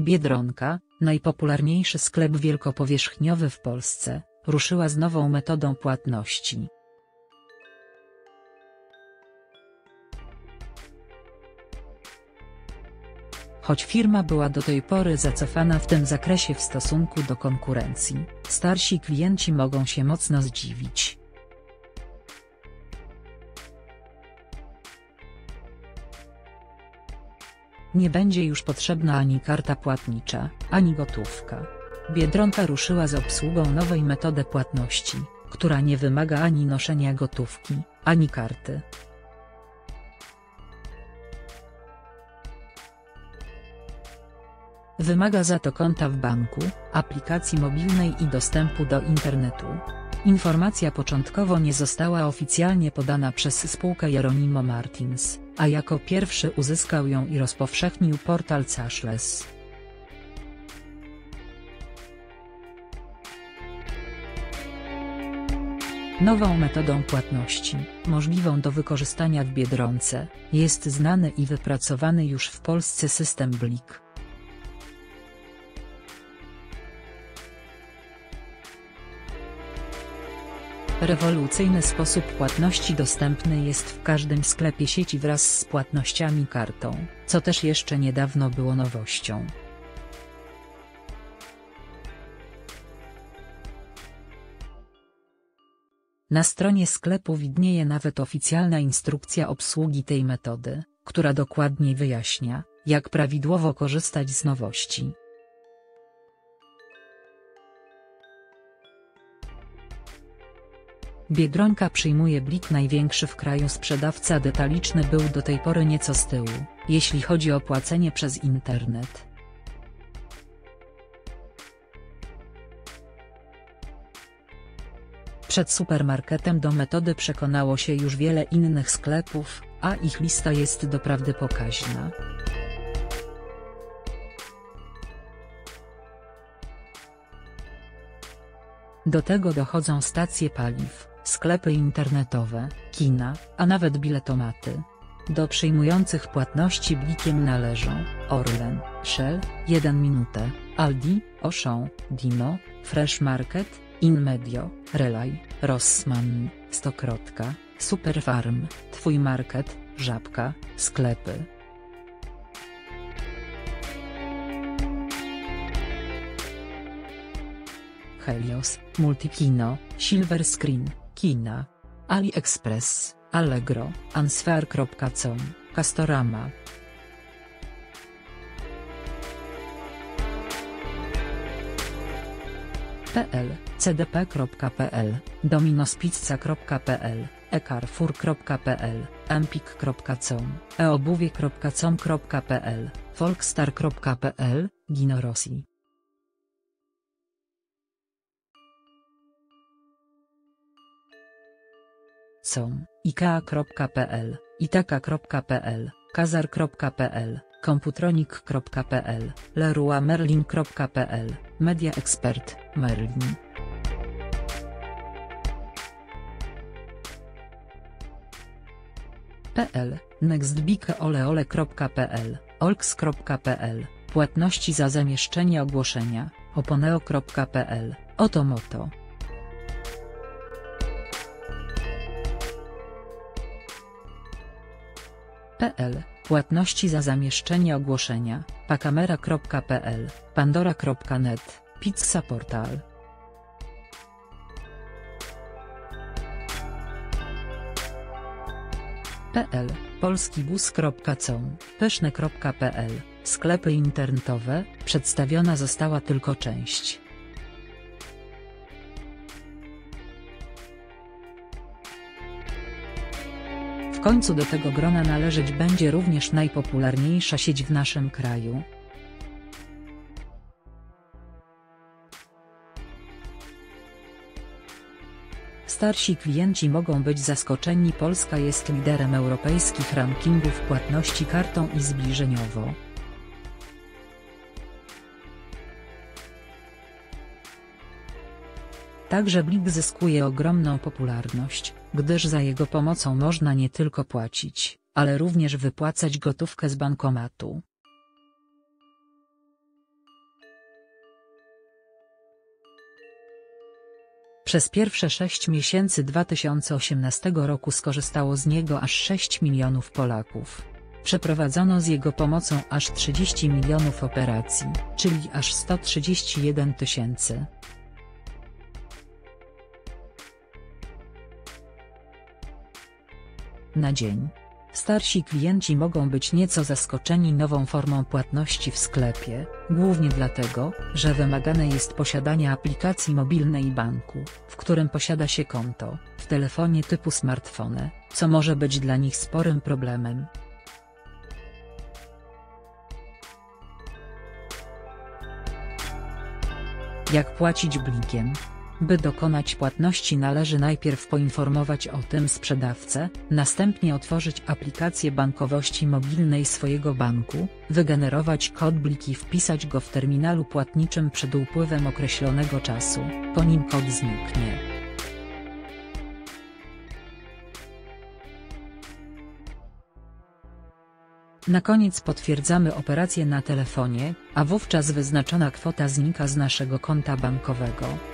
Biedronka, najpopularniejszy sklep wielkopowierzchniowy w Polsce, ruszyła z nową metodą płatności. Choć firma była do tej pory zacofana w tym zakresie w stosunku do konkurencji, starsi klienci mogą się mocno zdziwić. Nie będzie już potrzebna ani karta płatnicza, ani gotówka. Biedronka ruszyła z obsługą nowej metody płatności, która nie wymaga ani noszenia gotówki, ani karty. Wymaga za to konta w banku, aplikacji mobilnej i dostępu do internetu. Informacja początkowo nie została oficjalnie podana przez spółkę Jeronimo Martins, a jako pierwszy uzyskał ją i rozpowszechnił portal Cashless. Nową metodą płatności, możliwą do wykorzystania w Biedronce, jest znany i wypracowany już w Polsce system Blik. Rewolucyjny sposób płatności dostępny jest w każdym sklepie sieci wraz z płatnościami kartą, co też jeszcze niedawno było nowością. Na stronie sklepu widnieje nawet oficjalna instrukcja obsługi tej metody, która dokładniej wyjaśnia, jak prawidłowo korzystać z nowości. Biedronka przyjmuje Blik największy w kraju sprzedawca detaliczny był do tej pory nieco z tyłu, jeśli chodzi o płacenie przez internet. Przed supermarketem do metody przekonało się już wiele innych sklepów, a ich lista jest doprawdy pokaźna. Do tego dochodzą stacje paliw, sklepy internetowe, kina, a nawet biletomaty. Do przyjmujących płatności blikiem należą Orlen, Shell, 1 Minutę, Aldi, Auchan, Dino, Fresh Market, Inmedio, Relay, Rossmann, Stokrotka, Superfarm, Twój Market, Żabka, sklepy. Helios, Multikino, Silver Screen, Kina. AliExpress, Allegro, Answer.com, Castorama. PL, cdp.pl, dominospizza.pl, ecarrefour.pl, empik.com, eobuwie.com.pl, folkstar.pl, Ginorossi. Są ikea.pl, itaka.pl, kazar.pl, komputronik.pl, leroymerlin.pl, Media Expert, Merlin. PL, nextbikeoleole.pl, olks.pl, płatności za zamieszczenie ogłoszenia, oponeo.pl, otomoto. Płatności za zamieszczenie ogłoszenia, pakamera.pl, pandora.net, Pizza Portal. PL, polskibus.com, pyszne.pl, sklepy internetowe, przedstawiona została tylko część. Końcu do tego grona należeć będzie również najpopularniejsza sieć w naszym kraju. Starsi klienci mogą być zaskoczeni Polska jest liderem europejskich rankingów płatności kartą i zbliżeniowo. Także Blik zyskuje ogromną popularność, gdyż za jego pomocą można nie tylko płacić, ale również wypłacać gotówkę z bankomatu. Przez pierwsze sześć miesięcy 2018 roku skorzystało z niego aż 6 milionów Polaków. Przeprowadzono z jego pomocą aż 30 milionów operacji, czyli aż 131 tysięcy. Na dzień. Starsi klienci mogą być nieco zaskoczeni nową formą płatności w sklepie, głównie dlatego, że wymagane jest posiadanie aplikacji mobilnej banku, w którym posiada się konto, w telefonie typu smartfone, co może być dla nich sporym problemem. Jak płacić blikiem? By dokonać płatności należy najpierw poinformować o tym sprzedawcę, następnie otworzyć aplikację bankowości mobilnej swojego banku, wygenerować kod blik i wpisać go w terminalu płatniczym przed upływem określonego czasu, po nim kod zniknie. Na koniec potwierdzamy operację na telefonie, a wówczas wyznaczona kwota znika z naszego konta bankowego.